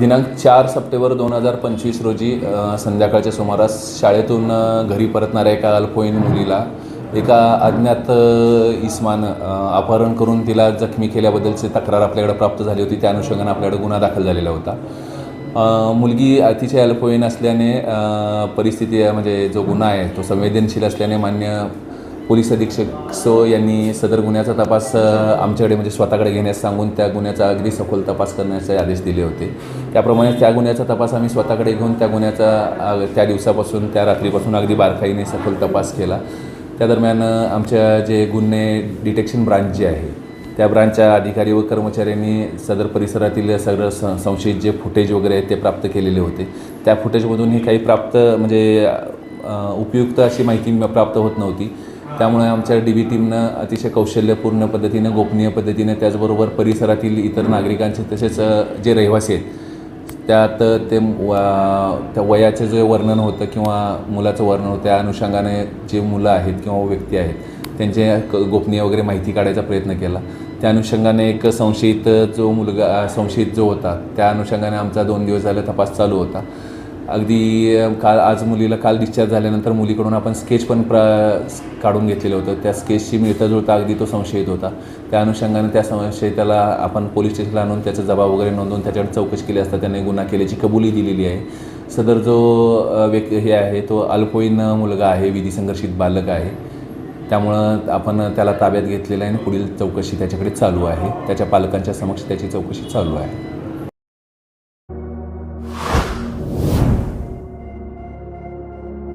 दिनांक चार सप्टेंबर दोन हजार पंचवीस रोजी संध्याकाळच्या सुमारास शाळेतून घरी परतणाऱ्या एका अल्पवयीन मुलीला एका अज्ञात इस्मान इस्मानं अपहरण करून तिला जखमी केल्याबद्दलची तक्रार आपल्याकडे प्राप्त झाली होती. त्या अनुषंगाने आपल्याकडे गुन्हा दाखल झालेला होता. मुलगी अतिशय अल्पवयीन असल्याने परिस्थिती म्हणजे जो गुन्हा आहे तो संवेदनशील असल्याने मान्य पोलीस अधीक्षक सो यांनी सदर गुन्ह्याचा तपास आमच्याकडे म्हणजे स्वतःकडे घेण्यास सांगून त्या गुन्ह्याचा अगदी सखोल तपास करण्याचे आदेश दिले होते. त्याप्रमाणे त्या गुन्ह्याचा तपास आम्ही स्वतःकडे घेऊन त्या गुन्ह्याचा त्या दिवसापासून त्या रात्रीपासून अगदी बारकाईने सखोल तपास केला. त्या दरम्यान आमच्या जे गुन्हे डिटेक्शन ब्रांच जे आहे त्या ब्रांचच्या अधिकारी व कर्मचाऱ्यांनी सदर परिसरातील सगळं स संशयित जे फुटेज वगैरे आहेत ते प्राप्त केलेले होते. त्या फुटेजमधूनही काही प्राप्त म्हणजे उपयुक्त अशी माहिती प्राप्त होत नव्हती. त्यामुळे आमच्या डी बी टीमनं अतिशय कौशल्यपूर्ण पद्धतीनं गोपनीय पद्धतीने त्याचबरोबर परिसरातील इतर नागरिकांचे तसेच जे रहिवासी आहेत त्यात ते वा- त्या वयाचं जे वर्णन होतं किंवा मुलाचं वर्णन होतं त्या अनुषंगाने जे मुलं आहेत किंवा व्यक्ती आहेत त्यांचे क गोपनीय वगैरे माहिती काढायचा प्रयत्न केला. त्या अनुषंगाने एक संशयित जो मुलगा संशयित जो होता त्या अनुषंगाने आमचा दोन दिवस झाला तपास चालू होता. अगदी काल आज मुलीला काल डिस्चार्ज झाल्यानंतर मुलीकडून आपण स्केच पण प्र काढून घेतलेलं होतं. त्या स्केचशी मिळता जुळता अगदी तो संशयित होता. त्या अनुषंगाने त्या संशयिताला आपण पोलीस स्टेशनला आणून त्याचा जबाब वगैरे नोंदवून त्याच्यावर चौकशी केली असता त्याने गुन्हा केल्याची कबुली दिलेली आहे. सदर जो व्यक्ती हे आहे तो अल्पवयीन मुलगा आहे विधी संघर्षित बालक आहे. त्यामुळं आपण त्याला ताब्यात घेतलेलं आहे आणि पुढील चौकशी त्याच्याकडे चालू आहे. त्याच्या पालकांच्या समक्ष त्याची चौकशी चालू आहे.